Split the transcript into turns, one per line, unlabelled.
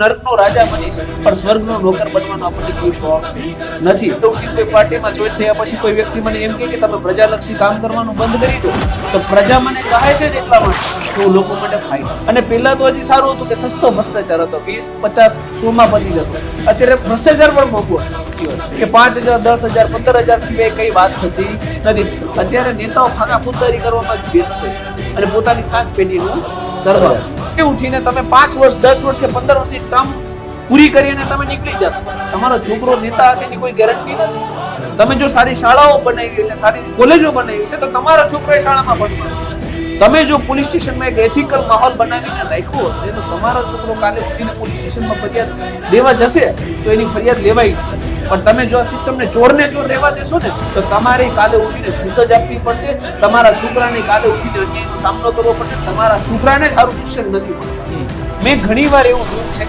નર્કનો રાજા બનીશ પણ સ્વર્ગનો નોકર બનવાનો આપણને કોઈ શોખ નથી. તો કોઈ પાર્ટીમાં જોઈન થયા પછી કોઈ વ્યક્તિ મને એમ કહે કે, તમે પ્રજાલક્ષી કામ કરવાનું બંધ કરી દો. તો પ્રજા મને ચાહે છે એટલા માટે તો લોકો માટે ફાયદો અને પહેલા તો હજી સારું હતું કે સસ્તો ભ્રષ્ટાચાર હતો. વીસ, પચાસ સોમાં બની જતો. અત્યારે ભ્રષ્ટાચાર પણ મોંઘો કે પાંચ હજાર, દસ હજાર, પંદર હજાર સિવાય કઈ વાત થતી નથી. અત્યારે નેતાઓ ખાના ફૂંદારી કરવામાં જ વ્યસ્ત છે. અને પોતાની સાત પેઢીનું કરવા કે ઉઠીને તમે પાંચ વર્ષ, દસ વર્ષ કે પંદર વર્ષની ટર્મ પૂરી કરીને તમે નીકળી જશો. તમારો છોકરો નેતા હશે એની કોઈ ગેરંટી નથી. તમે જો સારી શાળાઓ બનાવી છે, સારી કોલેજો બનાવી છે, તો તમારો છોકરો એ શાળામાં ભણવાનો તમે જો પોલીસ સ્ટેશનમાં એક એથિકલ માહોલ બનાવીને રાખ્યો હશે, તો તમારો છોકરો કાલે ઉઠીને પોલીસ સ્ટેશનમાં ફરિયાદ દેવા જશે, તો એની ફરિયાદ લેવાઈ જશે. પણ તમે જો આ સિસ્ટમને ચોરને ચોર રહેવા દેશો ને, તો તમારે કાલે ઉઠીને ઘૂસ જ આપવી પડશે. તમારા છોકરાને કાલે ઉઠીને અન્યાયનો સામનો કરવો પડશે. તમારા છોકરાને સારું શિક્ષણ નથી મળતું. મેં ઘણી વાર એવું જોયું છે કે